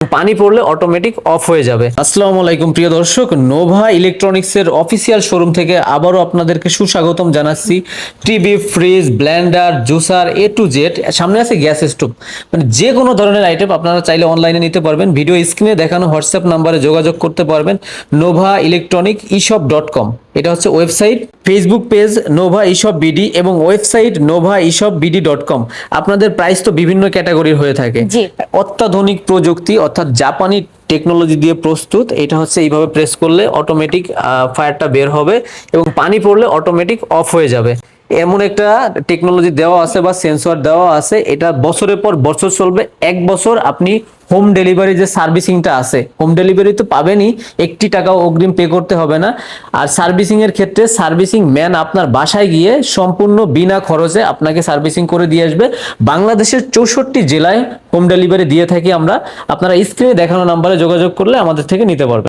পানি পড়লে automatic off হয়ে যাবে। আসসালামু আলাইকুম, প্রিয় দর্শক। নোভা ইলেকট্রনিক্সের অফিসিয়াল শোরুম থেকে আবারও আপনাদেরকে সুস্বাগতম জানাচ্ছি। TV fridge blender juicer A to Z সামনে আছে গ্যাস স্টোভ। মানে যে কোনো ধরনের আইটেম আপনারা চাইলে অনলাইনে নিতে পারবেন। ভিডিও স্ক্রিনে দেখানো হোয়াটসঅ্যাপ নাম্বারে যোগাযোগ করতে পারবেন। Nova electronic eshop dot com এটা হচ্ছে website Facebook page Nova eshop BD এবং website Nova eshop BD dot com আপনাদের প্রাইস তো বিভিন্ন ক্যাটাগরির হয়ে থাকে। অত্যাধুনিক প্রযুক্তি অর্থাৎ জাপানি টেকনোলজি দিয়ে প্রস্তুত এটা হচ্ছে এইভাবে প্রেস করলে অটোমেটিক ফায়ারটা বের হবে এবং পানি পড়লে অটোমেটিক অফ হয়ে যাবে। এমন একটা টেকনোলজি দেওয়া আছে বা সেন্সর দেওয়া আছে এটা বছরের পর বছর চলবে। এক বছর আপনি হোম ডেলিভারি যে সার্ভিসিংটা আছে হোম ডেলিভারি তো পাবেনই, একটি টাকাও অগ্রিম পে করতে হবে না। আর সার্ভিসিং এর ক্ষেত্রে সার্ভিসিং ম্যান আপনার বাসায় গিয়ে সম্পূর্ণ বিনা খরচে আপনাকে সার্ভিসিং করে দিয়ে আসবে। বাংলাদেশের চৌষট্টি জেলায় হোম ডেলিভারি দিয়ে থাকি আমরা। আপনারা স্ক্রিনে দেখানো নাম্বারে যোগাযোগ করলে আমাদের থেকে নিতে পারবেন।